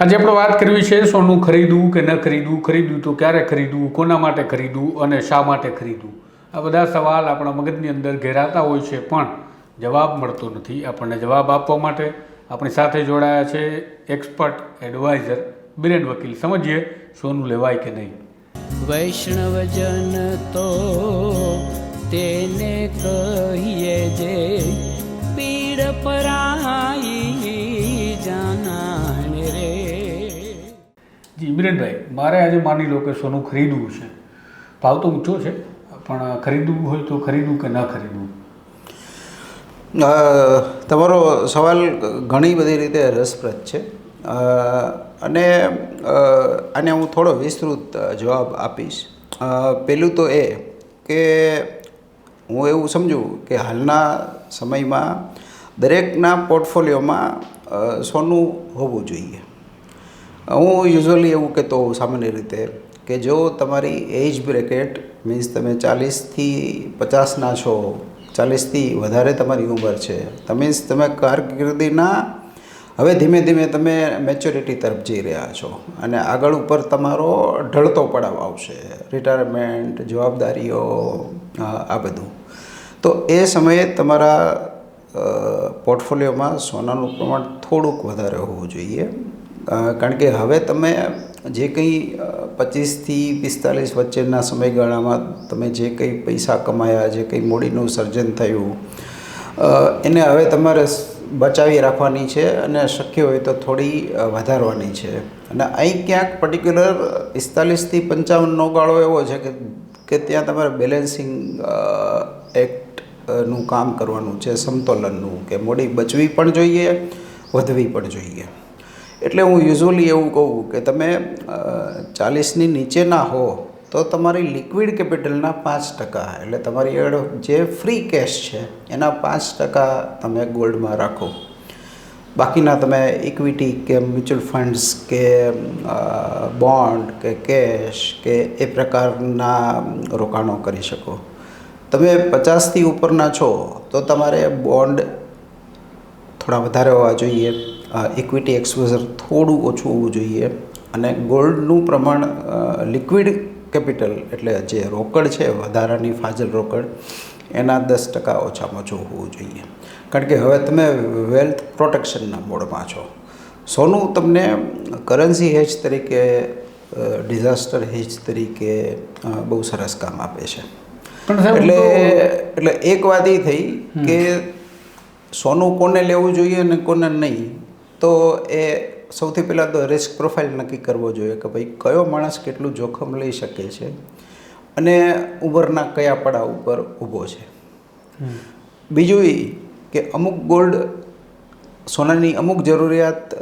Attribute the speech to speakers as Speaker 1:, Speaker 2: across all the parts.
Speaker 1: આજે આપણે વાત કરવી છે સોનું ખરીદવું કે ન ખરીદવું ખરીદવું તો ક્યારે ખરીદવું, કોના માટે ખરીદવું અને શા માટે ખરીદવું? આ બધા સવાલ આપણા મગજની અંદર ઘેરાતા હોય છે, પણ જવાબ મળતો નથી આપણને જવાબ આપવા માટે. આપણી સાથે જોડાયા છે એક્સપર્ટ, એડવાઇઝર બિરેન વકીલ. સમજીએ સોનું લેવાય કે નહીં.
Speaker 2: વૈષ્ણવજન તો તેને કહીએ જે પીડ પરાઈ
Speaker 1: જી મિરેનભાઈ મારે આજે માની લો કે સોનું ખરીદવું છે. ભાવ તો ઊંચો છે, પણ ખરીદવું હોય તો ખરીદવું કે ન ખરીદવું?
Speaker 3: તમારો સવાલ ઘણી બધી રીતે રસપ્રદ છે. અને આને હું થોડો વિસ્તૃત જવાબ આપીશ. પહેલું તો એ કે હું એવું સમજું કે હાલના સમયમાં દરેકના પોર્ટફોલિયોમાં સોનું હોવું જોઈએ. હું યુઝઅલી એવું કહેતો હોઉં સામાન્ય રીતે કે જો તમારી એજ બ્રેકેટ મીન્સ તમે ચાલીસથી પચાસના છો ચાલીસથી વધારે તમારી ઉંમર છે મીન્સ તમે કારકિર્દીના હવે ધીમે ધીમે તમે મેચ્યોરિટી તરફ જઈ રહ્યા છો અને આગળ ઉપર તમારો ઢળતો પડાવ આવશે રિટાયરમેન્ટ જવાબદારીઓ, આ બધું. તો એ સમયે તમારા પોર્ટફોલિયોમાં સોનાનું પ્રમાણ થોડુંક વધારે હોવું જોઈએ. કારણ કે હવે તમે જે કંઈ પચીસથી પિસ્તાલીસ વચ્ચેના સમયગાળામાં તમે જે કંઈ પૈસા કમાયા, જે કંઈ મૂડીનું સર્જન થયું એને હવે તમારે બચાવી રાખવાની છે અને શક્ય હોય તો થોડી વધારવાની છે. અને અહીં ક્યાંક પર્ટિક્યુલર પિસ્તાલીસથી પંચાવનનો ગાળો એવો છે કે કે ત્યાં તમારે બેલેન્સિંગ એક્ટનું કામ કરવાનું છે સમતોલનનું કે મૂડી બચવી પણ જોઈએ, વધવી પણ જોઈએ. એટલે હું યુઝ્યુઅલી એવું કહું કે તમે ચાલીસની નીચેના હો, તો તમારી લિક્વિડ કેપિટલના પાંચ ટકા એટલે તમારી આગળ જે ફ્રી કેશ છે, એના પાંચ ટકા તમે ગોલ્ડમાં રાખો. બાકીના તમે ઇક્વિટી કે મ્યુચ્યુઅલ ફંડ્સ કે બોન્ડ કે કેશ કે એ પ્રકારના રોકાણો કરી શકો. તમે પચાસથી ઉપરના છો, તો તમારે બોન્ડ થોડા વધારે હોવા જોઈએ. ઇક્વિટી એક્સપોઝર થોડું ઓછું હોવું જોઈએ અને ગોલ્ડનું પ્રમાણ લિક્વિડ કેપિટલ એટલે જે રોકડ છે વધારાની ફાજલ રોકડ એના દસ ટકા ઓછામાં ઓછું હોવું જોઈએ. કારણ કે હવે તમે વેલ્થ પ્રોટેક્શનના મોડમાં છો. સોનું તમને કરન્સી હેજ તરીકે ડિઝાસ્ટર હેજ તરીકે બહુ સરસ કામ આપે છે. એટલે એટલે એક વાત એ થઈ કે સોનું કોને લેવું જોઈએ અને કોને નહીં? તો એ સૌથી પહેલાં તો રિસ્ક પ્રોફાઇલ નક્કી કરવો જોઈએ કે ભાઈ કયો માણસ કેટલું જોખમ લઈ શકે છે અને ઉંમરના કયા પડાવ ઉપર ઊભો છે. બીજું એ કે અમુક ગોલ્ડ સોનાની અમુક જરૂરિયાત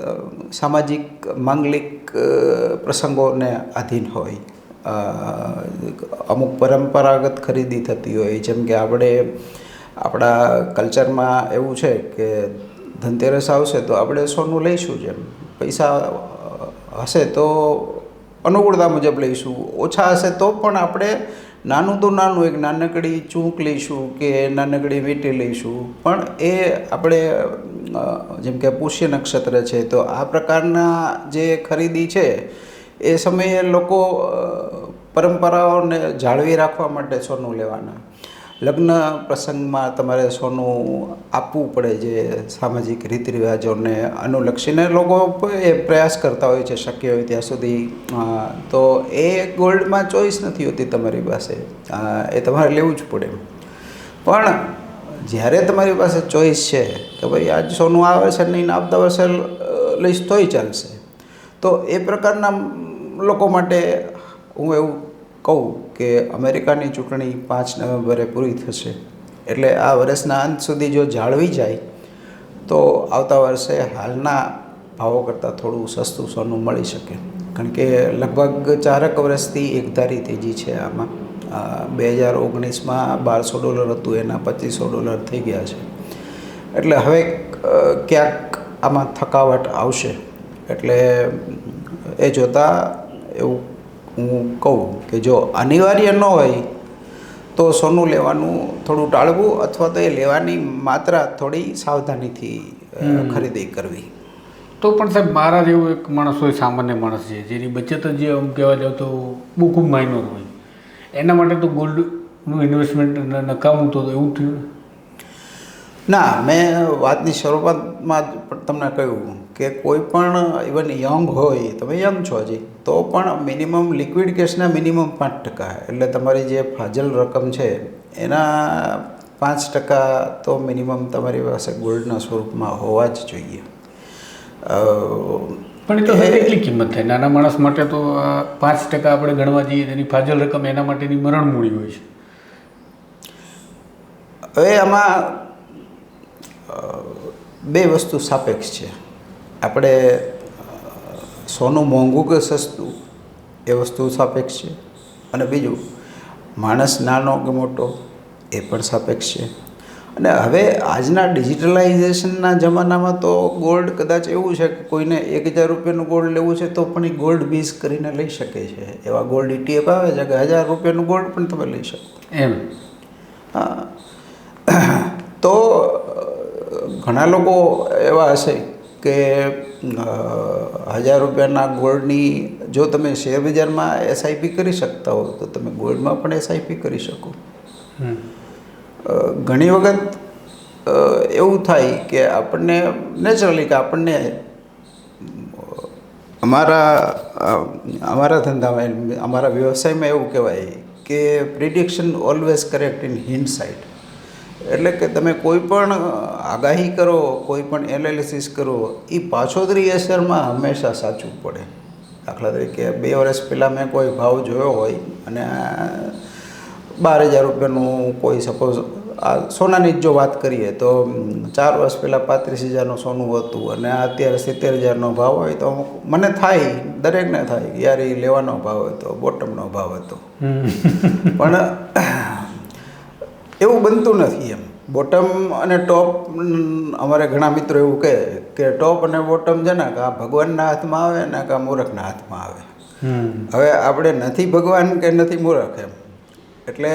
Speaker 3: સામાજિક માંગલિક પ્રસંગોને આધીન હોય. અમુક પરંપરાગત ખરીદી થતી હોય જેમ કે આપણે આપણા કલ્ચરમાં એવું છે કે ધનતેરસ આવશે તો આપણે સોનું લઈશું જેમ. પૈસા હશે તો અનુકૂળતા મુજબ લઈશું. ઓછા હશે તો પણ આપણે નાનું તો નાનું, એક નાનકડી ચૂંક લઈશું કે નાનકડી વીંટી લઈશું. પણ એ આપણે જેમ કે પુષ્ય નક્ષત્ર છે, તો આ પ્રકારના જે ખરીદી છે, એ સમયે લોકો પરંપરાઓને જાળવી રાખવા માટે સોનું લેવાના. લગ્ન પ્રસંગમાં તમારે સોનું આપવું પડે જે સામાજિક રીત રિવાજોને અનુલક્ષીને લોકો એ પ્રયાસ કરતા હોય છે શક્ય હોય ત્યાં સુધી. તો એ ગોલ્ડમાં ચોઈસ નથી હોતી તમારી પાસે. એ તમારે લેવું જ પડે. પણ જ્યારે તમારી પાસે ચોઈસ છે કે ભાઈ આજ સોનું આવે છે નહીં આવતા વર્ષે લઈશ તોય ચાલશે. તો એ પ્રકારના લોકો માટે હું એવું કહું કે અમેરિકાની ચૂંટણી પાંચ નવેમ્બરે પૂરી થશે. એટલે આ વર્ષના અંત સુધી જો જાળવી જાય, તો આવતા વર્ષે હાલના ભાવો કરતાં થોડું સસ્તું સોનું મળી શકે. કારણ કે લગભગ ચારક વર્ષથી એકધારી તેજી છે આમાં. બે હજાર ઓગણીસમાં બારસો ડોલર હતું, એના પચીસો ડોલર થઈ ગયા છે. એટલે હવે ક્યાંક આમાં થકાવટ આવશે. એટલે એ જોતાં એવું હું કહું કે જો અનિવાર્ય ન હોય તો સોનું લેવાનું થોડું ટાળવું અથવા તો એ લેવાની માત્રા થોડી સાવધાનીથી ખરીદી કરવી.
Speaker 1: તો પણ સાહેબ મારા જેવો એક માણસ હોય સામાન્ય માણસ છે જેની બચત જે આમ કહેવા જાવ તો બહુ ખૂબ માઇનોર હોય. એના માટે તો ગોલ્ડનું ઇન્વેસ્ટમેન્ટ નકામું તો એવું થયું ના
Speaker 3: મેં વાતની શરૂઆતમાં જ પણ તમને કહ્યું. કે કોઈ પણ ઇવન યંગ હોય તમે યંગ છો હજી તો પણ મિનિમમ લિક્વિડ કેશના મિનિમમ પાંચ ટકા એટલે તમારી જે ફાજલ રકમ છે એના પાંચ ટકા તો મિનિમમ તમારી પાસે ગોલ્ડના સ્વરૂપમાં હોવા જ જોઈએ.
Speaker 1: પણ એ તો એટલી કિંમત થાય? નાના માણસ માટે તો પાંચ ટકા આપણે ગણવા જઈએ તેની ફાજલ રકમ એના માટેની મરણ મૂડી હોય છે.
Speaker 3: હવે આમાં બે વસ્તુ સાપેક્ષ છે. આપણે સોનું મોંઘું કે સસ્તું એ વસ્તુ સાપેક્ષ છે. અને બીજું માણસ નાનો કે મોટો એ પણ સાપેક્ષ છે. અને હવે આજના ડિજિટલાઇઝેશનના જમાનામાં તો ગોલ્ડ કદાચ એવું છે કે કોઈને એક હજાર રૂપિયાનું ગોલ્ડ લેવું છે તો પણ એ ગોલ્ડ બીસ કરીને લઈ શકે છે. એવા ગોલ્ડ ઇટીએફ આવે છે કે હજાર રૂપિયાનું ગોલ્ડ પણ તમે લઈ શકો.
Speaker 1: એમ.
Speaker 3: હા. તો ઘણા લોકો એવા હશે કે હજાર રૂપિયાના ગોલ્ડની જો તમે શેર બજારમાં એસઆઈપી કરી શકતા હો તો તમે ગોલ્ડમાં પણ એસઆઈપી કરી શકો. ઘણી વખત એવું થાય કે આપણને નેચરલી કે આપણને અમારા અમારા ધંધામાં અમારા વ્યવસાયમાં એવું કહેવાય કે prediction always correct in hindsight એટલે કે તમે કોઈ પણ આગાહી કરો કોઈ પણ એનાલિસિસ કરો એ પાછોતરી અસરમાં હંમેશા સાચું પડે. દાખલા તરીકે બે વર્ષ પહેલાં મેં કોઈ ભાવ જોયો હોય અને બાર હજાર રૂપિયાનું કોઈ સપોઝ આ સોનાની જ જો વાત કરીએ તો ચાર વર્ષ પહેલાં પાંત્રીસ હજારનું સોનું હતું અને અત્યારે સિત્તેર હજારનો ભાવ હોય તો મને થાય દરેકને થાય યાર એ લેવાનો ભાવ હતો બોટમનો ભાવ હતો. પણ બનતું નથી એમ. બોટમ અને ટોપ અમારે ઘણા મિત્રો એવું કહે કે ટોપ અને બોટમ છે ને કે આ ભગવાનના હાથમાં આવે ને કે આ મૂરખના હાથમાં આવે. હવે આપણે નથી ભગવાન કે નથી મૂરખ એમ. એટલે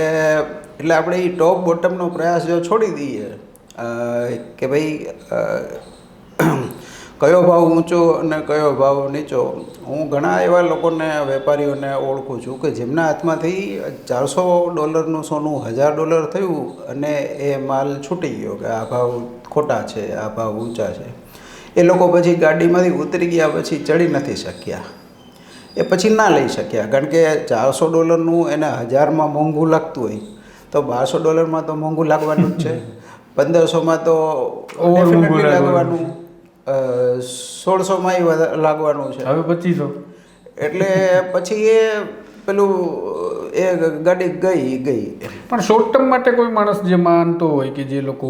Speaker 3: એટલે આપણે એ ટોપ બોટમનો પ્રયાસ જો છોડી દઈએ કે ભાઈ કયો ભાવ ઊંચો અને કયો ભાવ નીચો? હું ઘણા એવા લોકોને વેપારીઓને ઓળખું છું કે જેમના હાથમાંથી ચારસો ડોલરનું સોનું હજાર ડોલર થયું અને એ માલ છૂટી ગયો કે આ ભાવ ખોટા છે આ ભાવ ઊંચા છે. એ લોકો પછી ગાડીમાંથી ઉતરી ગયા પછી ચડી નથી શક્યા. એ પછી ના લઈ શક્યા. કારણ કે ચારસો ડોલરનું એને હજારમાં મોંઘું લાગતું હોય. તો બારસો ડોલરમાં તો મોંઘું લાગવાનું જ છે. પંદરસોમાં તો
Speaker 1: લાગવાનું.
Speaker 3: લાગવાનું એ લાગવાનું છે.
Speaker 1: હવે પચીસો.
Speaker 3: એટલે પછી એ પેલું એ ગાડી ગઈ ગઈ.
Speaker 1: પણ શોર્ટ ટર્મ માટે કોઈ માણસ જે માનતો હોય કે જે લોકો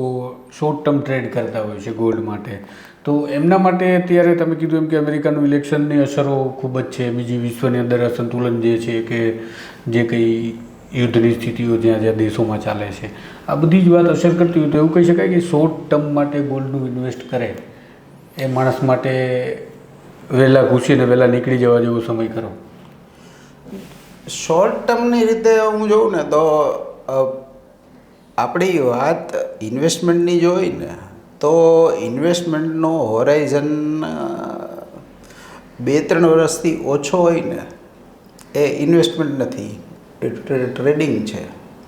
Speaker 1: શોર્ટ ટર્મ ટ્રેડ કરતા હોય છે ગોલ્ડ માટે તો એમના માટે અત્યારે તમે કીધું એમ કે અમેરિકાનું ઇલેક્શનની અસરો ખૂબ જ છે. બીજી વિશ્વની અંદર અસંતુલન જે છે કે જે કંઈ યુદ્ધની સ્થિતિઓ જ્યાં જ્યાં દેશોમાં ચાલે છે. આ બધી જ વાત અસર કરતી હોય તો એવું કહી શકાય કે શોર્ટ ટર્મ માટે ગોલ્ડનું ઇન્વેસ્ટ કરે. એ માણસ માટે વહેલા ઘૂસીને વહેલા નીકળી જવા જેવો સમય કરો
Speaker 3: શોર્ટ ટર્મની રીતે હું જોઉં ને તો આપણી વાત ઇન્વેસ્ટમેન્ટની જો હોય ને તો ઇન્વેસ્ટમેન્ટનો હોરાઇઝન બે ત્રણ વર્ષથી ઓછો હોય ને એ ઇન્વેસ્ટમેન્ટ નથી. ટ્રેડિંગ છે.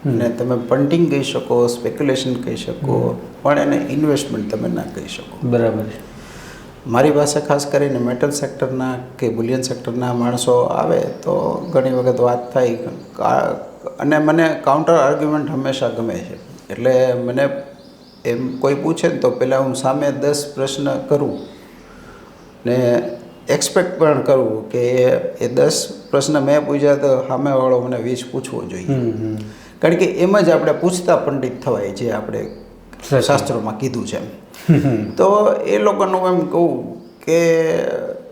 Speaker 3: ને તમે પંટિંગ કહી શકો સ્પેક્યુલેશન કહી શકો પણ એને ઇન્વેસ્ટમેન્ટ તમે ના કહી શકો.
Speaker 1: બરાબર છે.
Speaker 3: મારી પાસે ખાસ કરીને મેટલ સેક્ટરના કે બુલિયન સેક્ટરના માણસો આવે તો ઘણી વખત વાત થાય અને મને કાઉન્ટર આર્ગ્યુમેન્ટ હંમેશા ગમે છે. એટલે મને એમ કોઈ પૂછે ને તો પહેલાં હું સામે દસ પ્રશ્ન કરું ને એક્સપેક્ટ પણ કરું કે એ- એ દસ પ્રશ્ન મેં પૂછ્યા તો સામેવાળો મને વીસ પૂછવો જોઈએ. કારણ કે એમ જ આપણે પૂછતા પંડિત થવાય જે આપણે શાસ્ત્રોમાં કીધું છે એમ. તો એ લોકોનું એમ કહું કે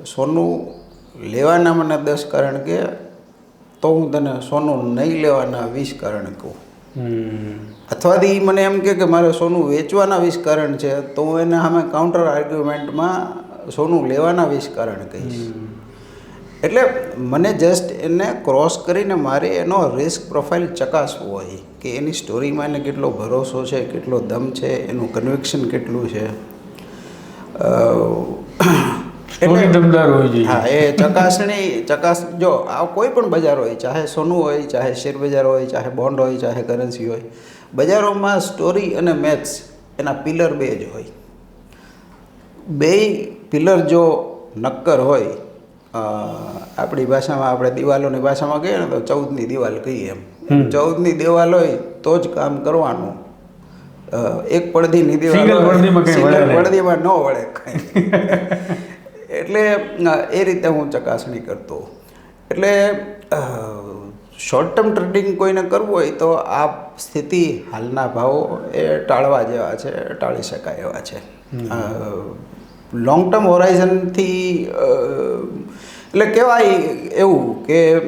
Speaker 3: સોનું લેવાના મને દસ કારણ કે તો હું તને સોનું નહીં લેવાના વીસ કારણ કહું. અથવા ઈ મને એમ કે મારે સોનું વેચવાના વીસ કારણ છે તો હું એને સામે કાઉન્ટર આર્ગ્યુમેન્ટમાં સોનું લેવાના વીસ કારણ કહીશ. એટલે મને જસ્ટ એને ક્રોસ કરીને મારે એનો રિસ્ક પ્રોફાઇલ ચકાસવો હોય કે એની સ્ટોરીમાં એને કેટલો ભરોસો છે કેટલો દમ છે એનું કન્વિક્શન કેટલું છે.
Speaker 1: દમદાર
Speaker 3: હા એ ચકાસણી ચકાસ જો આ કોઈ પણ બજાર હોય ચાહે સોનું હોય ચાહે શેર બજાર હોય ચાહે બોન્ડ હોય ચાહે કરન્સી હોય બજારોમાં સ્ટોરી અને મેથ્સ એના પિલર બે જ હોય. બે પિલર જો નક્કર હોય આપણી ભાષામાં આપણે દિવાલોની ભાષામાં કહીએ ને તો ચૌદની દિવાલ કહીએ એમ. ચૌદની દિવાલ હોય તો જ કામ કરવાનું. એક પડદીની દિવાલ.
Speaker 1: પડદીમાં
Speaker 3: ન વળે કંઈ. એટલે એ રીતે હું ચકાસણી કરતો. એટલે શોર્ટ ટર્મ ટ્રેડિંગ કોઈને કરવું હોય તો આ સ્થિતિ હાલના ભાવો એ ટાળવા જેવા છે ટાળી શકાય એવા છે. લોંગ ટર્મ હોરાઇઝનથી એટલે કહેવાય એવું કે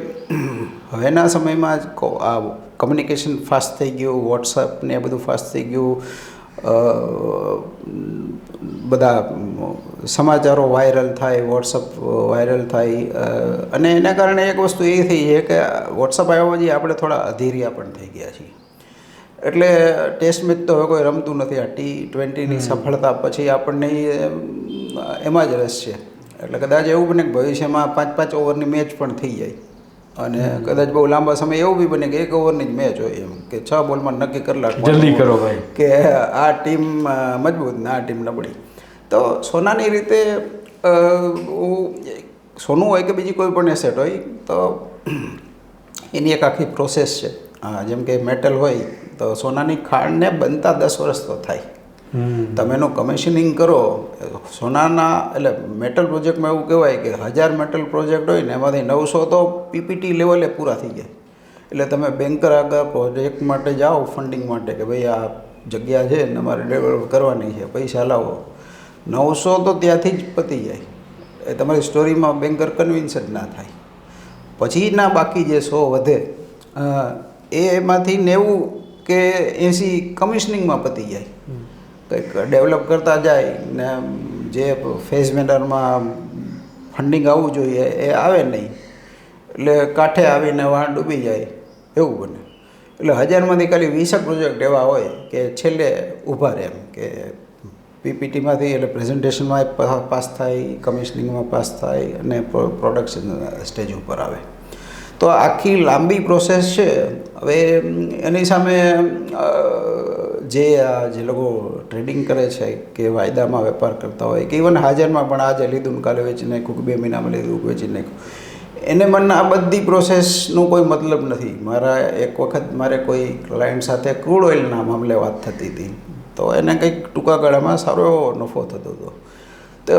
Speaker 3: હવેના સમયમાં જ આ કમ્યુનિકેશન ફાસ્ટ થઈ ગયું વોટ્સઅપ ને એ બધું ફાસ્ટ થઈ ગયું બધા સમાચારો વાયરલ થાય વોટ્સઅપ વાયરલ થાય અને એના કારણે એક વસ્તુ એ થઈ છે કે વોટ્સઅપ આવ્યા પછી આપણે થોડા અધીરિયા પણ થઈ ગયા છીએ. એટલે ટેસ્ટ મેચ તો હવે કોઈ રમતું નથી. આ ટી ટ્વેન્ટીની સફળતા પછી આપણને એમાં જ રસ છે. એટલે કદાચ એવું બને કે ભવિષ્યમાં પાંચ પાંચ ઓવરની મેચ પણ થઈ જાય. અને કદાચ બહુ લાંબા સમય એવું બી બને કે એક ઓવરની જ મેચ હોય એમ કે છ બોલમાં નક્કી કરી નાખવાનું.
Speaker 1: જલ્દી કરો ભાઈ.
Speaker 3: કે આ ટીમ મજબૂત ને આ ટીમ નબળી. તો સોનાની રીતે સોનું હોય કે બીજી કોઈ પણ એસેટ હોય તો એની એક આખી પ્રોસેસ છે. હા જેમ કે મેટલ હોય તો સોનાની ખાંડને બનતા દસ વર્ષ તો થાય. તમે એનું કમિશનિંગ કરો સોનાના એટલે મેટલ પ્રોજેક્ટમાં એવું કહેવાય કે હજાર મેટલ પ્રોજેક્ટ હોય ને એમાંથી નવસો તો પીપીટી લેવલે પૂરા થઈ જાય. એટલે તમે બેન્કર આગળ પ્રોજેક્ટ માટે જાઓ ફંડિંગ માટે કે ભાઈ આ જગ્યા છે ને અમારે ડેવલપ કરવાની છે પૈસા લાવો. નવસો તો ત્યાંથી જ પતી જાય. એ તમારી સ્ટોરીમાં બેન્કર કન્વિન્સ જ ના થાય. પછીના બાકી જે સો વધે એ એમાંથી નેવું કે એસી કમિશનિંગમાં પતી જાય. કંઈક ડેવલપ કરતા જાય ને જે ફેઝ મેનરમાં ફંડિંગ આવવું જોઈએ એ આવે નહીં. એટલે કાંઠે આવીને વાણ ડૂબી જાય એવું બને. એટલે હજારમાંથી ખાલી વીસક પ્રોજેક્ટ એવા હોય કે છેલ્લે ઊભા રહે એમ કે પીપીટીમાંથી એટલે પ્રેઝન્ટેશનમાં પાસ થાય કમિશનિંગમાં પાસ થાય અને પ્રોડક્શન સ્ટેજ ઉપર આવે. તો આખી લાંબી પ્રોસેસ છે. હવે એની સામે જે જે લોકો ટ્રેડિંગ કરે છે, કે વાયદામાં વેપાર કરતા હોય, કે ઇવન હાજરમાં પણ આજે લીધું કાલે વેચી નાખ્યું, કે બે મહિનામાં લીધું વેચી નાખ્યું. એને મને આ બધી પ્રોસેસનો કોઈ મતલબ નથી. મારા એક વખત મારે કોઈ ક્લાયન્ટ સાથે ક્રૂડ ઓઇલના મામલે વાત થતી હતી. તો એને કંઈક ટૂંકા ગાળામાં સારો એવો નફો થતો હતો. તો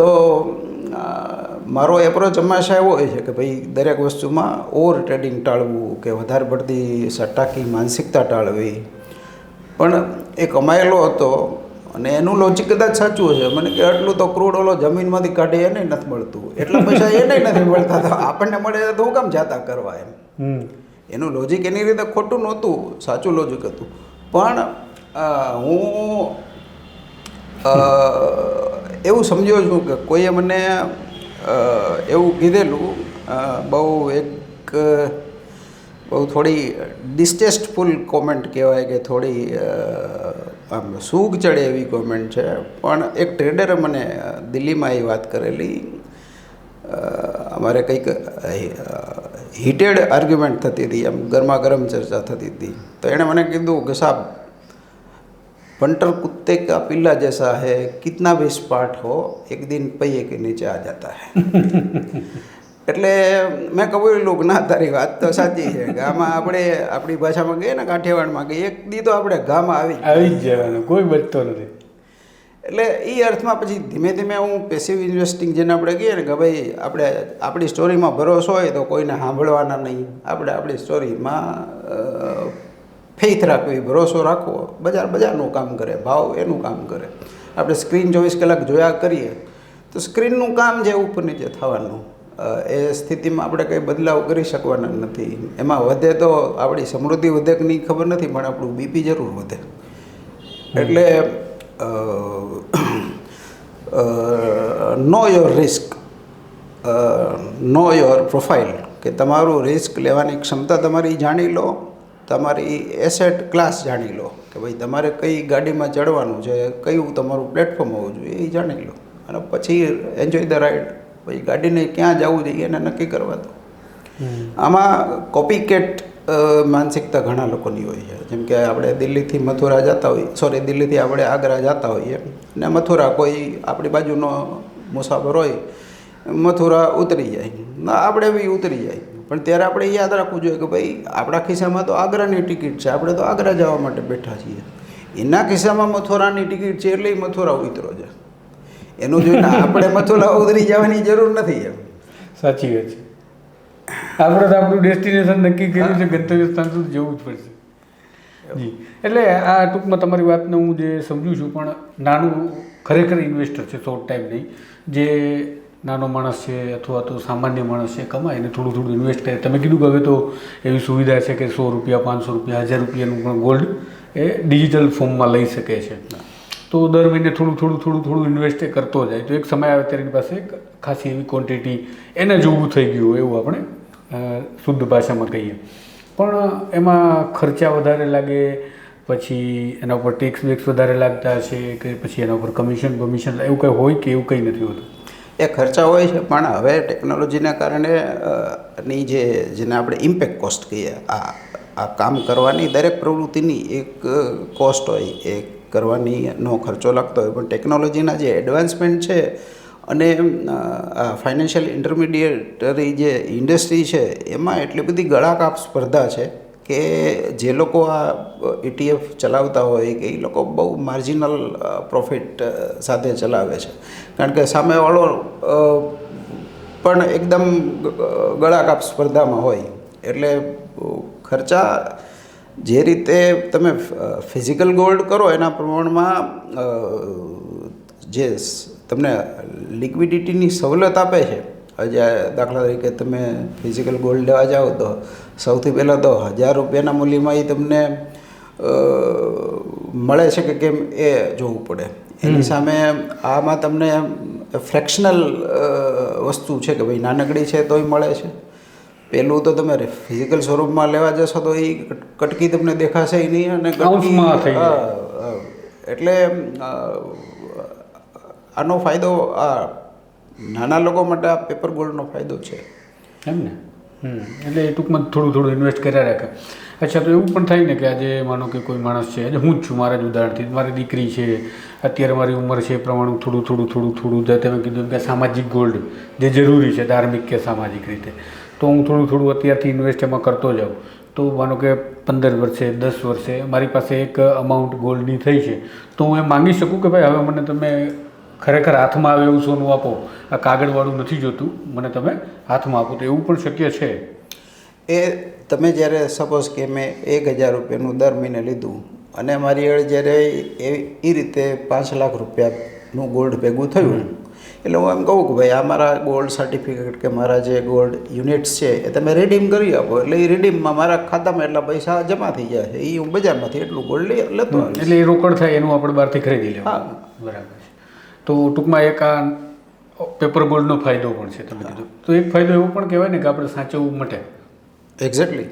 Speaker 3: મારો એપ્રોચ હંમેશા એવો હોય છે કે ભાઈ દરેક વસ્તુમાં ઓવર ટ્રેડિંગ ટાળવું કે વધારે પડતી સટ્ટાકી માનસિકતા ટાળવી. પણ એ કમાયેલો હતો અને એનું લોજિક કદાચ સાચું હશે. મને કે આટલું તો ક્રૂડ ઓલો જમીનમાંથી કાઢે એને નથી મળતું. એટલા પૈસા એને નથી મળતા. તો આપણને મળે તો હું કામ જાતા કરવા એમ? એનું લોજિક એની રીતે ખોટું નહોતું. સાચું લોજિક હતું. પણ હું એવું સમજ્યો છું કે કોઈએ મને એવું કીધેલું બહુ એક બહુ થોડી ડિસ્ટેસ્ટફુલ કોમેન્ટ કહેવાય કે થોડી આમ સૂગ ચડે એવી કોમેન્ટ છે. પણ એક ટ્રેડરે મને દિલ્હીમાં એ વાત કરેલી. અમારે કંઈક હીટેડ આર્ગ્યુમેન્ટ થતી હતી, એમ ગરમા ગરમ ચર્ચા થતી હતી. તો એણે મને કીધું કે સાહેબ पंटर कुत्ते का पिल्ला जैसा है कितना भी स्पार्ट हो एक दिन पहिए के નીચે आ जाता है એટલે મેં કબૂલેલું કે ના તારી વાત તો સાચી છે કે આમાં આપણે આપણી ભાષામાં કહીએ ને કાઠિયાવાડમાં કે એક દી તો આપણે ગામાં આવી જ
Speaker 1: આવી જ જવાનું કોઈ બચતો નથી
Speaker 3: એટલે એ અર્થમાં પછી ધીમે ધીમે હું પેસિવ ઇન્વેસ્ટિંગ જેને આપણે કહીએ ને કે ભાઈ આપણે આપણી સ્ટોરીમાં ભરોસો હોય તો કોઈને સાંભળવાના નહીં આપણે આપણી સ્ટોરીમાં ફેથ રાખવી, ભરોસો રાખવો, બજાર બજારનું કામ કરે, ભાવ એનું કામ કરે. આપણે સ્ક્રીન ચોવીસ કલાક જોયા કરીએ, તો સ્ક્રીનનું કામ જે ઉપર નીચે થવાનું એ સ્થિતિમાં આપણે કંઈ બદલાવ કરી શકવાના નથી. એમાં વધે તો આપણી સમૃદ્ધિ વધે કે નહીં ખબર નથી, પણ આપણું બીપી જરૂર વધે. એટલે know your risk know your profile, કે તમારું રિસ્ક લેવાની ક્ષમતા તમારી જાણી લો તમારી એસેટ ક્લાસ જાણી લો કે ભાઈ તમારે કઈ ગાડીમાં ચડવાનું છે કયું તમારું પ્લેટફોર્મ હોવું જોઈએ એ જાણી લો. અને પછી એન્જોય ધ રાઇડ પછી ગાડીને ક્યાં જવું જોઈએ એને નક્કી કરવા દો. આમાં કોપીકેટ માનસિકતા ઘણા લોકોની હોય છે. જેમ કે આપણે દિલ્હીથી મથુરા જતા હોઈએ સોરી દિલ્હીથી આપણે આગ્રા જતા હોઈએ. ને મથુરા કોઈ આપણી બાજુનો મુસાફર હોય મથુરા ઉતરી જાય. ના આપણે બી ઉતરી જાય. પણ ત્યારે આપણે યાદ રાખવું જોઈએ કે ભાઈ આપણા ખિસ્સામાં તો આગ્રાની ટિકિટ છે. આપણે તો આગ્રા જવા માટે બેઠા છીએ. એના ખિસ્સામાં મથુરાની ટિકિટ છે એટલે મથુરા ઉતરો છે. એનું જોઈને આપણે મથુરા ઉતરી જવાની જરૂર નથી એમ.
Speaker 1: સાચી વાત છે. આપણે તો આપણું ડેસ્ટિનેશન નક્કી કર્યું છે ગંતવ્ય સ્થાન સુધી જવું જ પડશે. જી. એટલે આ ટૂંકમાં તમારી વાતને હું જે સમજું છું પણ નાનું ખરેખર ઇન્વેસ્ટર છે શોર્ટ ટાઈમ નહીં. જે નાનો માણસ છે અથવા તો સામાન્ય માણસ છે, કમાય ને થોડું થોડું ઇન્વેસ્ટ કરે. તમે કીધું કે હવે તો એવી સુવિધા છે કે સો રૂપિયા, પાંચસો રૂપિયા, હજાર રૂપિયાનું પણ ગોલ્ડ એ ડિજિટલ ફોર્મમાં લઈ શકે છે. તો દર મહિને થોડું થોડું થોડું થોડું ઇન્વેસ્ટ કરતો જાય. તો એક સમય આવે ત્યારે એની પાસે ખાસી એવી ક્વોન્ટિટી એને જોવું થઈ ગયું એવું આપણે શુદ્ધ ભાષામાં કહીએ. પણ એમાં ખર્ચા વધારે લાગે, પછી એના ઉપર ટેક્સ વેક્સ વધારે લાગતા હશે કે પછી એના ઉપર કમિશન કમિશન એવું કંઈ હોય કે એવું કંઈ નથી હોતું?
Speaker 3: એ ખર્ચા હોય છે, પણ હવે ટેકનોલોજીના કારણે ની જે, જેને આપણે ઇમ્પેક્ટ કોસ્ટ કહીએ, આ આ કામ કરવાની દરેક પ્રવૃત્તિની એક કોસ્ટ હોય, એ કરવાની નો ખર્ચો લાગતો હોય. પણ ટેકનોલોજીના જે એડવાન્સમેન્ટ છે અને ફાઇનાન્શિયલ ઇન્ટરમીડિયેટરી જે ઇન્ડસ્ટ્રી છે, એમાં એટલી બધી ગળાકાપ સ્પર્ધા છે કે જે લોકો આ ઇટીએફ ચલાવતા હોય કે એ લોકો બહુ માર્જિનલ પ્રોફિટ સાથે ચલાવે છે. કારણ કે સામેવાળો પણ એકદમ ગળાકાપ સ્પર્ધામાં હોય. એટલે ખર્ચા જે રીતે તમે ફિઝિકલ ગોલ્ડ કરો એના પ્રમાણમાં જે તમને લિક્વિડિટીની સવલત આપે છે દાખલા તરીકે તમે ફિઝિકલ ગોલ્ડ લેવા જાઓ તો સૌથી પહેલાં તો હજાર રૂપિયાના મૂલ્યમાં એ તમને મળે છે કે કેમ એ જોવું પડે. એની સામે આમાં તમને ફ્રેક્શનલ વસ્તુ છે કે ભાઈ નાનકડી છે તોય મળે છે. પેલું તો તમે ફિઝિકલ સ્વરૂપમાં લેવા જશો તો એ કટકી તમને દેખાશે નહીં અને કટકી. એટલે આનો ફાયદો આ નાના લોકો માટે આ પેપર ગોલ્ડનો ફાયદો છે.
Speaker 1: એમ ને? એટલે એ ટૂંકમાં થોડું થોડું ઇન્વેસ્ટ કર્યા રાખે. અચ્છા, તો એવું પણ થાય ને કે આજે માનો કે કોઈ માણસ છે, આજે હું જ છું મારા જ ઉદાહરણથી, મારી દીકરી છે, અત્યારે મારી ઉંમર છે એ પ્રમાણે થોડું થોડું થોડું થોડું તમે કીધું કે સામાજિક ગોલ્ડ જે જરૂરી છે, ધાર્મિક કે સામાજિક રીતે. તો હું થોડું થોડું અત્યારથી ઇન્વેસ્ટ એમાં કરતો જાઉં. તો માનો કે પંદર વર્ષે, દસ વર્ષે મારી પાસે એક અમાઉન્ટ ગોલ્ડની થઈ છે. તો હું એ માંગી શકું કે ભાઈ, હવે મને તમે ખરેખર હાથમાં આવે એવું સોનું આપો. આ કાગળવાળું નથી જોતું. મને તમે હાથમાં આપો તો એવું પણ શક્ય છે.
Speaker 3: એ તમે જ્યારે સપોઝ કે મેં એક હજાર રૂપિયાનું દર મહિને લીધું અને મારી એળ જ્યારે એ એ રીતે પાંચ લાખ રૂપિયાનું ગોલ્ડ ભેગું થયું. એટલે હું એમ કહું કે ભાઈ આ મારા ગોલ્ડ સર્ટિફિકેટ કે મારા જે ગોલ્ડ યુનિટ્સ છે એ તમે રિડીમ કરી આપો. એટલે એ રિડીમમાં મારા ખાતામાં એટલા પૈસા જમા થઈ જાય છે. એ હું બજારમાંથી એટલું ગોલ્ડ લઈ લેતો
Speaker 1: એટલે એ રોકડ થાય એનું આપણે બહારથી ખરીદી લેવું
Speaker 3: હા.
Speaker 1: બરાબર. તો ટૂંકમાં એક આ પેપર બોર્ડનો ફાયદો પણ છે તમે કીધું. તો એક ફાયદો એવો પણ કહેવાય ને કે આપણે સાચવવું મટે.
Speaker 3: એક્ઝેક્ટલી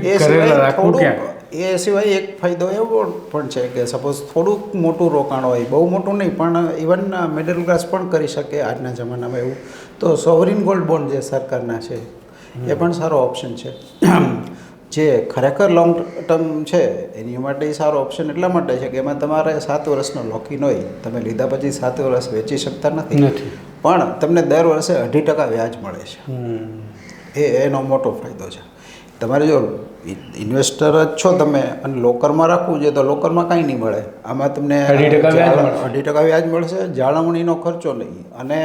Speaker 3: એ સિવાય થોડુંક એ સિવાય એક ફાયદો એવો પણ છે કે સપોઝ થોડુંક મોટું રોકાણ હોય બહુ મોટું નહીં પણ ઇવન મિડલ ક્લાસ પણ કરી શકે આજના જમાનામાં એવું. તો સોવરિન ગોલ્ડ બોન્ડ જે સરકારના છે એ પણ સારો ઓપ્શન છે. જે ખરેખર લોંગ ટર્મ છે એની માટે સારો ઓપ્શન એટલા માટે છે કે એમાં તમારે સાત વર્ષનો લોકિન હોય તમે લીધા પછી સાત વર્ષ વેચી શકતા નથી. પણ તમને દર વર્ષે અઢી ટકા વ્યાજ મળે છે. એ એનો મોટો ફાયદો છે. તમારે જો ઇન્વેસ્ટર જ છો તમે અને લોકરમાં રાખવું છે તો લોકરમાં કાંઈ નહીં મળે. આમાં તમને.
Speaker 1: અઢી ટકા વ્યાજ મળશે
Speaker 3: જાળવણીનો ખર્ચો નહીં. અને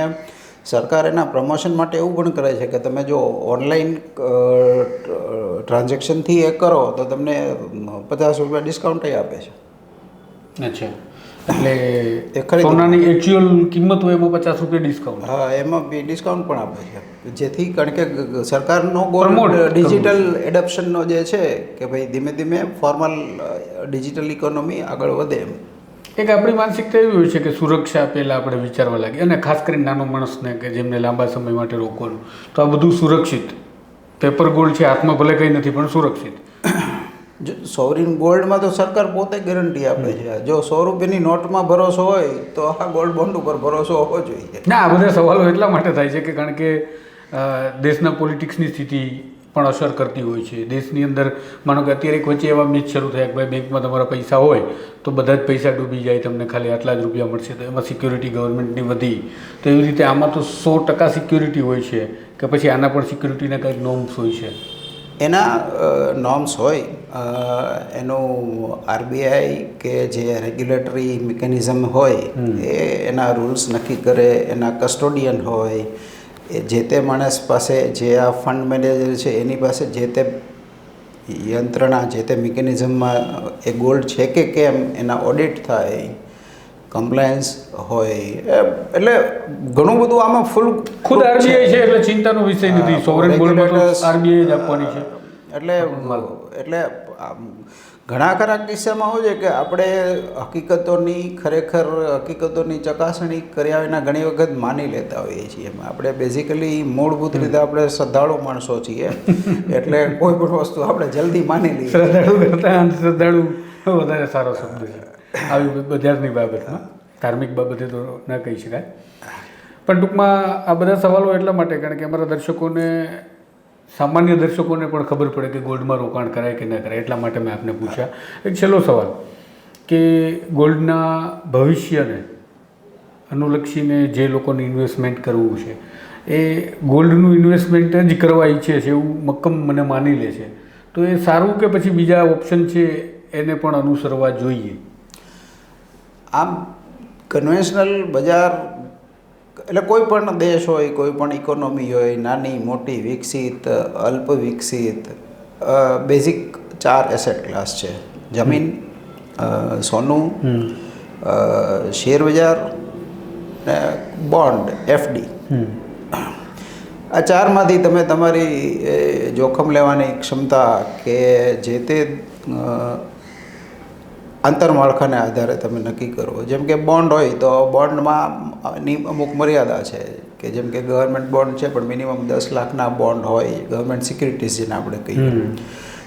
Speaker 3: સરકાર એના પ્રમોશન માટે એવું પણ કરે છે કે તમે જો ઓનલાઈન ટ્રાન્ઝેક્શનથી એ કરો તો તમને પચાસ રૂપિયા ડિસ્કાઉન્ટ આપે છે.
Speaker 1: અચ્છા. એટલે
Speaker 3: એ ખરી
Speaker 1: સોનાની એકચ્યુઅલ કિંમત હોય એમાં પચાસ રૂપિયા ડિસ્કાઉન્ટ
Speaker 3: હા એમાં બી ડિસ્કાઉન્ટ પણ આપે છે. જેથી કારણ કે સરકારનો ગોલ ડિજિટલ એડપ્શનનો જે છે કે ભાઈ ધીમે ધીમે ફોર્મલ ડિજિટલ ઇકોનોમી આગળ વધે એમ.
Speaker 1: એક આપણી માનસિકતા એવી હોય છે કે સુરક્ષા પહેલાં આપણે વિચારવા લાગીએ. અને ખાસ કરીને નાનો માણસને કે જેમને લાંબા સમય માટે રોકવાનું. તો આ બધું સુરક્ષિત. પેપર ગોલ્ડ છે હાથમાં ભલે કંઈ નથી પણ સુરક્ષિત.
Speaker 3: સોવરિન ગોલ્ડમાં તો સરકાર પોતે ગેરંટી આપે છે. જો સો રૂપિયાની નોટમાં ભરોસો હોય તો આ ગોલ્ડ બોન્ડ ઉપર ભરોસો હોવો જોઈએ.
Speaker 1: ના આ બધા સવાલો એટલા માટે થાય છે કે કારણ કે દેશના પોલિટિક્સની સ્થિતિ પણ અસર કરતી હોય છે. દેશની અંદર માનો કે અત્યારે એક વચ્ચે એવા મેચ શરૂ થયા કે ભાઈ બેંકમાં તમારા પૈસા હોય તો બધા જ પૈસા ડૂબી જાય તમને ખાલી આટલા જ રૂપિયા મળશે. તો એમાં સિક્યોરિટી ગવર્મેન્ટની વધી. તો એવી રીતે આમાં તો સો ટકા સિક્યોરિટી હોય છે કે પછી આના પણ સિક્યોરિટીના કંઈક નોર્મ્સ હોય છે.
Speaker 3: એના નોર્મ્સ હોય એનું આરબીઆઈ કે જે રેગ્યુલેટરી મિકેનિઝમ હોય એ એના રૂલ્સ નક્કી કરે એના કસ્ટોડિયન હોય એ જે તે માણસ પાસે જે આ ફંડ મેનેજર છે એની પાસે જે તે યંત્રણા જે તે મિકેનિઝમમાં એ ગોલ્ડ છે કે કેમ એના ઓડિટ થાય કમ્પ્લાયન્સ હોય એ- એટલે ઘણું બધું આમાં ફૂલ
Speaker 1: ખુદ આરબીઆઈ છે. એટલે ચિંતાનો વિષય નથી. સોવરેન
Speaker 3: ગોલ્ડ
Speaker 1: આરબીઆઈ જ આપવાની છે.
Speaker 3: એટલે એટલે આમ ઘણા ખરા કિસ્સામાં હોય છે કે આપણે હકીકતોની ખરેખર હકીકતોની ચકાસણી કર્યા વિના ઘણી વખત માની લેતા હોઈએ છીએ એમાં. આપણે બેઝિકલી મૂળભૂત રીતે આપણે શ્રદ્ધાળુ માણસો છીએ. એટલે કોઈ પણ વસ્તુ આપણે જલ્દી માની લઈએ.
Speaker 1: શ્રદ્ધાળુ કરતાં અંધશ્રદ્ધાળુ વધારે સારો શબ્દ છે. આવી બજારની બાબતમાં. ધાર્મિક બાબતે તો ના કહી શકાય. પણ ટૂંકમાં આ બધા સવાલો એટલા માટે કારણ કે અમારા દર્શકોને સામાન્ય દર્શકોને પણ ખબર પડે કે ગોલ્ડમાં રોકાણ કરાય કે ન કરાય, એટલા માટે મેં આપને પૂછ્યા. એક છેલ્લો સવાલ કે ગોલ્ડના ભવિષ્યને અનુલક્ષીને જે લોકોને ઇન્વેસ્ટમેન્ટ કરવું છે, એ ગોલ્ડનું ઇન્વેસ્ટમેન્ટ જ કરવા ઈચ્છે છે એવું મક્કમ મને માની લે છે. તો એ સારું કે પછી બીજા ઓપ્શન છે એને પણ અનુસરવા જોઈએ?
Speaker 3: આમ કન્વેન્શનલ બજાર એટલે કોઈ પણ દેશ હોય કોઈ પણ ઇકોનોમી હોય નાની મોટી વિકસિત અલ્પ વિકસિત બેઝિક ચાર એસેટ ક્લાસ છે. જમીન સોનું શેરબજાર ને બોન્ડ એફડી આ ચારમાંથી તમે તમારી જોખમ લેવાની ક્ષમતા કે જે તે આંતરમાળખાને આધારે તમે નક્કી કરો. જેમ કે બોન્ડ હોય તો બોન્ડમાં ની અમુક મર્યાદા છે કે જેમ કે ગવર્મેન્ટ બોન્ડ છે પણ મિનિમમ દસ લાખના બોન્ડ હોય ગવર્મેન્ટ સિક્યુરિટીઝ જેને આપણે કહીએ.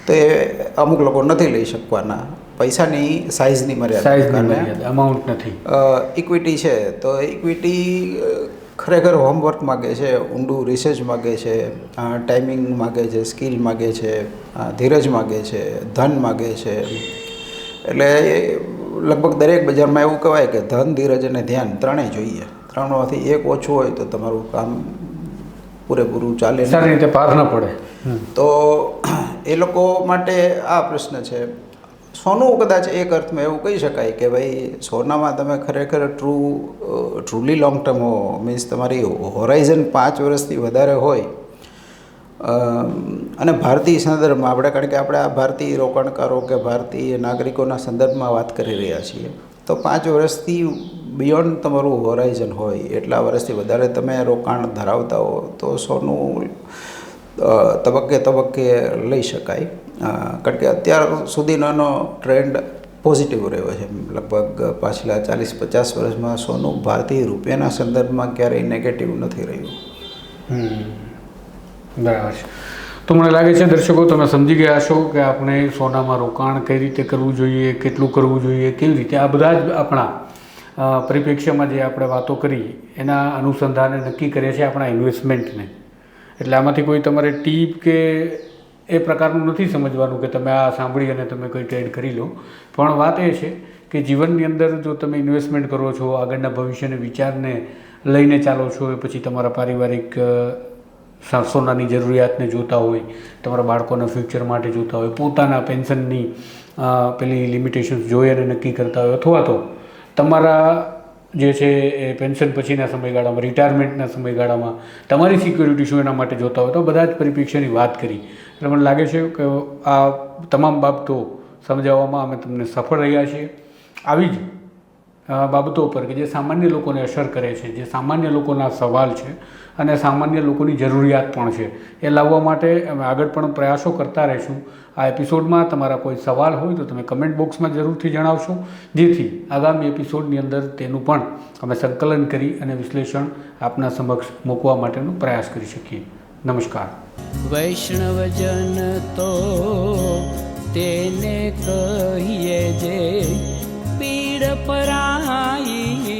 Speaker 3: તો એ અમુક લોકો નથી લઈ શકવાના. પૈસાની સાઇઝની મર્યાદા
Speaker 1: અમાઉન્ટ નથી.
Speaker 3: ઇક્વિટી છે. તો ઇક્વિટી ખરેખર હોમવર્ક માગે છે ઊંડું રિસર્ચ માગે છે ટાઈમિંગ માગે છે સ્કિલ માગે છે ધીરજ માગે છે ધન માગે છે. એટલે લગભગ દરેક બજારમાં એવું કહેવાય કે ધન ધીરજ અને ધ્યાન ત્રણેય જોઈએ. ત્રણમાંથી એક ઓછું હોય તો તમારું કામ પૂરેપૂરું ચાલે
Speaker 1: સારી રીતે પાર ન પડે.
Speaker 3: તો એ લોકો માટે આ પ્રશ્ન છે. સોનું કદાચ એક અર્થમાં એવું કહી શકાય કે ભાઈ સોનામાં તમે ખરેખર ટ્રુ ટ્રુલી લોંગ ટર્મ હો. મીન્સ તમારી હોરાઇઝન પાંચ વર્ષથી વધારે હોય અને ભારતીય સંદર્ભમાં આપણે, કારણ કે આપણે આ ભારતીય રોકાણકારો કે ભારતીય નાગરિકોના સંદર્ભમાં વાત કરી રહ્યા છીએ, તો પાંચ વર્ષથી બિયોન્ડ તમારું હોરાઇઝન હોય, એટલા વર્ષથી વધારે તમે રોકાણ ધરાવતા હો, તો સોનું તબક્કે તબક્કે લઈ શકાય. કારણ કે અત્યાર સુધીનો ટ્રેન્ડ પોઝિટિવ રહ્યો છે. લગભગ પાછલા ચાલીસ, પચાસ વર્ષમાં સોનું ભારતીય રૂપિયાના સંદર્ભમાં ક્યારેય નેગેટિવ નથી રહ્યું.
Speaker 1: બરાબર છે. તો મને લાગે છે દર્શકો, તમે સમજી ગયા છો કે આપણે સોનામાં રોકાણ કઈ રીતે કરવું જોઈએ, કેટલું કરવું જોઈએ, કેવી રીતે? આ બધા જ આપણા પરિપ્રેક્ષ્યમાં જે આપણે વાતો કરી, એના અનુસંધાને નક્કી કરીએ છીએ આપણા ઇન્વેસ્ટમેન્ટને એટલે આમાંથી કોઈ તમારે ટીપ કે એ પ્રકારનું નથી સમજવાનું કે તમે આ સાંભળી અને તમે કોઈ ટ્રેડ કરી લો. પણ વાત એ છે કે જીવનની અંદર જો તમે ઇન્વેસ્ટમેન્ટ કરો છો, આગળના ભવિષ્યને વિચારને લઈને ચાલો છો, એ પછી તમારા પારિવારિક સોનાની જરૂરિયાતને જોતા હોય, તમારા બાળકોના ફ્યુચર માટે જોતા હોય, પોતાના પેન્શનની પેલી લિમિટેશન્સ જોઈ અને નક્કી કરતા હોય અથવા તો તમારા જે છે એ પેન્શન પછીના સમયગાળામાં રિટાયરમેન્ટના સમયગાળામાં તમારી સિક્યોરિટી શું એના માટે જોતા હોય તો બધા જ પરિપ્રેક્ષ્યની વાત કરી. એટલે મને લાગે છે કે આ તમામ બાબતો સમજાવવામાં અમે તમને સફળ રહ્યા છીએ. આવી જ બાબતો પર કે જે સામાન્ય લોકોને અસર કરે છે, જે સામાન્ય લોકોના સવાલ છે અને સામાન્ય લોકોની જરૂરિયાત પણ છે. એ લાવવા માટે અમે આગળ પણ પ્રયાસો કરતા રહીશું. આ એપિસોડમાં તમારા કોઈ સવાલ હોય તો તમે કમેન્ટ બોક્સમાં જરૂરથી જણાવશો. જેથી આગામી એપિસોડની અંદર તેનું પણ અમે સંકલન કરી અને વિશ્લેષણ આપના સમક્ષ મૂકવા માટેનો પ્રયાસ કરી શકીએ. નમસ્કાર.
Speaker 2: વૈષ્ણવજન તો તેને કહીએ જે પીડ પરાઈ